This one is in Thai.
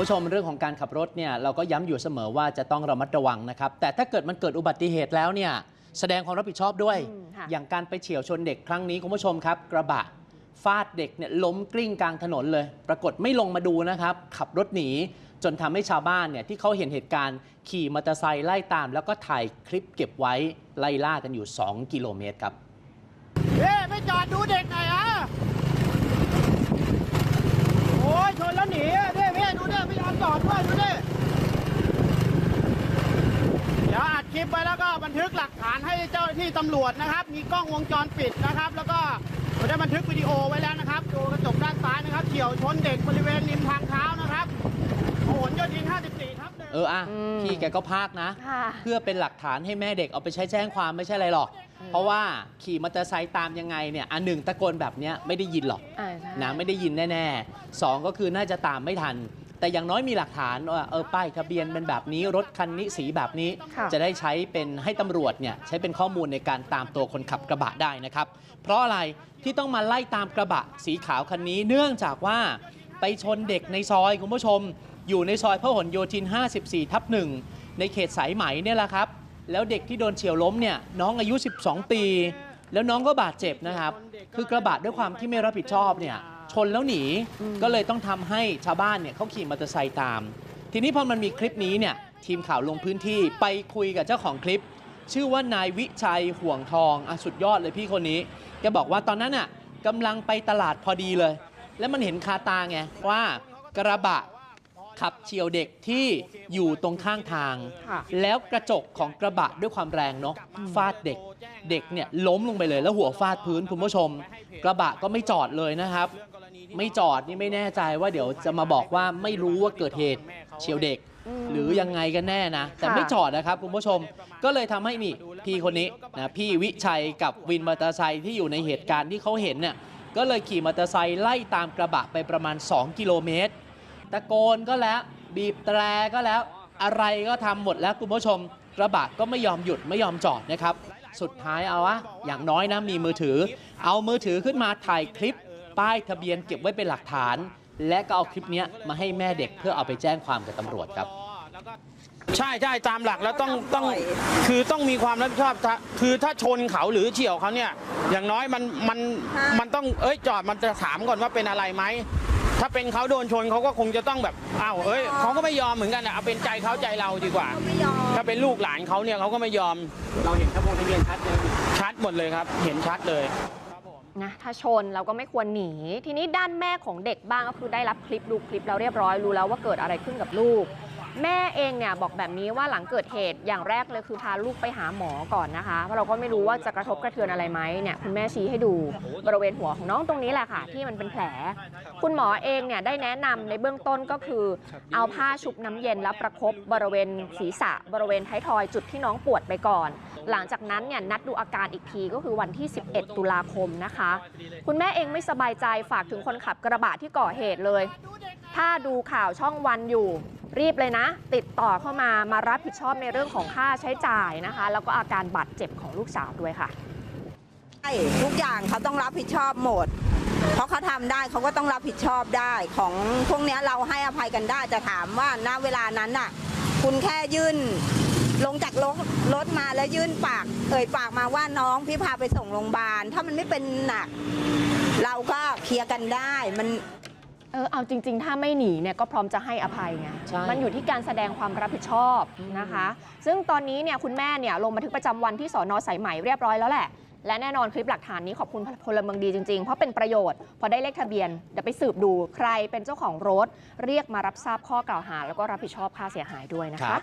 ผู้ชมเรื่องของการขับรถเนี่ยเราก็ย้ำอยู่เสมอว่าจะต้องระมัดระวังนะครับ แต่ถ้าเกิดมันเกิดอุบัติเหตุแล้วเนี่ยแสดงความรับผิดชอบด้วยอืมค่ะอย่างการไปเฉียวชนเด็กครั้งนี้คุณผู้ชมครับ กระบะฟาดเด็กเนี่ยล้มกลิ้งกลางถนนเลย ปรากฏไม่ลงมาดูนะครับ ขับรถหนีจนทำให้ชาวบ้านเนี่ยที่เขาเห็นเหตุการณ์ขี่มอเตอร์ไซค์ไล่ตาม แล้วก็ถ่ายคลิปเก็บไว้ไล่ล่ากันอยู่ 2 กิโลเมตรครับเฮ้ไม่จอดดูเด็กหน่อยอะโอ้ยชนแล้วหนีอะเด้เพ่ดูเด้ไม่ยอมจอดด้วยดูเด้เดี๋ยวอัดค ลิปไว้แล้วก็บันทึกหลักฐานให้เจ้าหน้าที่ตำรวจนะครับ มีกล้องวงจรปิดนะครับ แล้วก็เราได้บันทึกวิดีโอไว้แล้วนะครับดูกระจกด้านซ้ายนะครับเฉียวชนเด็กบริเวณริมทางเท้านะครับพหลโยธิน54ทับหนึ่งเอออะอืม พี่แกก็พากนะ ค่ะ เพื่อเป็นหลักฐานให้แม่เด็กเอาไปใช้แจ้งความไม่ใช่อะไรหรอกอืมเพราะว่าขี่มอเตอร์ไซค์ตามยังไงเนี่ยอันหนึ่งตะโกนแบบเนี้ยไม่ได้ยินหรอกอ่าใช่นะไม่ได้ยินแน่ๆสองก็คือน่าจะตามไม่ทัน แต่อย่างน้อยมีหลักฐานว่าเออป้ายทะเบียนเป็นแบบนี้รถคันนี้สีแบบนี้ ค่ะจะได้ใช้เป็นให้ตำรวจเนี่ยใช้เป็นข้อมูลในการตามตัวคนขับกระบะได้นะครับ เพราะอะไรที่ต้องมาไล่ตามกระบะสีขาวคันนี้ เนื่องจากว่าไปชนเด็กในซอยคุณผู้ชม อยู่ในซอยพหลโยธิน 54 ทับหนึ่งในเขตสายไหมเนี่ยแหละครับ แล้วเด็กที่โดนเฉียวล้มเนี่ยน้องอายุ 12 ปี แล้วน้องก็บาดเจ็บนะครับ คือกระบะด้วยความที่ไม่รับผิดชอบเนี่ย ชนแล้วหนี อืม ก็เลยต้องทำให้ชาวบ้านเนี่ยเขาขี่มอเตอร์ไซค์ตาม ทีนี้พอมันมีคลิปนี้เนี่ยทีมข่าวลงพื้นที่ไปคุยกับเจ้าของคลิป ชื่อว่านายวิชัยห่วงทองอะสุดยอดเลยพี่คนนี้แกบอกว่าตอนนั้นอะกำลังไปตลาดพอดีเลย แล้วมันเห็นคาตาไงว่ากระบะ ขับเฉียวเด็กที่อยู่ตรงข้างทาง ค่ะ แล้วกระจกของกระบะด้วยความแรงเนาะฟาดเด็ก เด็กเนี่ยล้มลงไปเลยแล้วหัวฟาดพื้นคุณผู้ชม กระบะก็ไม่จอดเลยนะครับ ไม่จอดนี่ไม่แน่ใจว่าเดี๋ยวจะมาบอกว่าไม่รู้ว่าเกิดเหตุเฉียวเด็กมหรือยังไงกันแน่นะ แต่ค่ะไม่จอดนะครับคุณผู้ชมก็เลยทำให้นี่พี่คนนี้นะพี่วิชัยกับวินมอเตอร์ไซค์ที่อยู่ในเหตุการณ์ที่เขาเห็นเนี่ยก็เลยขี่มอเตอร์ไซค์ไล่ตามกระบะไปประมาณ 2 กิโลเมตรตะโกนก็แล้วบีบแตรก็แล้วอะไรก็ทำหมดแล้วคุณผู้ชมกระบะก็ไม่ยอมหยุดไม่ยอมจอดนะครับ สุดท้ายเอาวะอย่างน้อยนะมีมือถือ เอามือถือขึ้นมาถ่ายคลิป ป้ายทะเบียนเก็บไว้เป็นหลักฐาน และก็เอาคลิปเนี้ยมาให้แม่เด็กเพื่อเอาไปแจ้งความกับตำรวจครับใช่ใช่ตามหลักแล้วต้องต้องคือต้องมีความรับผิดชอบถ้าคือถ้าชนเขาหรือเฉียวเขาเนี่ยอย่างน้อยมันมันมันต้องเอ้ยจอดมันจะถามก่อนว่าเป็นอะไรไหมถ้าเป็นเขาโดนชนเขาก็คงจะต้องแบบอ้าวเอ้ยเขาก็ไม่ยอมเหมือนกันอะเอาเป็นใจเขาใจเราดีกว่าไม่ยอมถ้าเป็นลูกหลานเขาเนี่ยเขาก็ไม่ยอม เราเห็นทะเบียนทะเบียนชัดเลยชัดหมดเลยครับ เห็นชัดเลย นะถ้าชนเราก็ไม่ควรหนี ทีนี้ด้านแม่ของเด็กบ้างก็คือได้รับคลิปดูคลิปแล้วเรียบร้อยรู้แล้วว่าเกิดอะไรขึ้นกับลูก แม่เองเนี่ยบอกแบบนี้ว่าหลังเกิดเหตุอย่างแรกเลยคือพาลูกไปหาหมอก่อนนะคะเพราะเราก็ไม่รู้ว่าจะกระทบกระเทือนอะไรไหมเนี่ยคุณแม่ชี้ให้ดูบริเวณหัวของน้องตรงนี้แหละค่ะ ที่มันเป็นแผล คุณหมอเองเนี่ยได้แนะนำในเบื้องต้นก็คือ เอาผ้าชุบน้ำเย็นแล้วประคบบริเวณศีรษะ บริเวณท้ายทอยจุดที่น้องปวดไปก่อน หลังจากนั้นเนี่ยนัดดูอาการอีกทีก็คือวันที่ 11 ตุลาคมนะคะ คุณแม่เองไม่สบายใจฝากถึงคนขับกระบะที่ก่อเหตุเลย ถ้าดูข่าวช่องวันอยู่ รีบเลยนะ ติดต่อเข้ามามารับผิดชอบในเรื่องของค่าใช้จ่ายนะคะ แล้วก็อาการบาดเจ็บของลูกสาวด้วยค่ะใช่ทุกอย่างเขาต้องรับผิดชอบหมด เพราะเขาทำได้เขาก็ต้องรับผิดชอบได้ ของพวกนี้เราให้อภัยกันได้จะถามว่าณเวลานั้นน่ะ คุณแค่ยื่นลงจากรถรถมาแล้วยื่นปากเอ่ยปากมาว่าน้องพี่พาไปส่งโรงพยาบาลถ้ามันไม่เป็นหนัก เราก็เคลียร์กันได้มัน เออเอาจริง ๆ ถ้าไม่หนีเนี่ยก็พร้อมจะให้อภัยไงใช่มันอยู่ที่การแสดงความรับผิดชอบนะคะ ซึ่งตอนนี้เนี่ยคุณแม่เนี่ยลงบันทึกประจำวันที่สอนอสายไหมเรียบร้อยแล้วแหละ และแน่นอนคลิปหลักฐานนี้ขอบคุณพลเมืองดีจริง ๆ เพราะเป็นประโยชน์ พอได้เลขทะเบียนเดี๋ยวไปสืบดูใครเป็นเจ้าของรถ เรียกมารับทราบข้อกล่าวหา แล้วก็รับผิดชอบค่าเสียหายด้วยนะครัคะ บ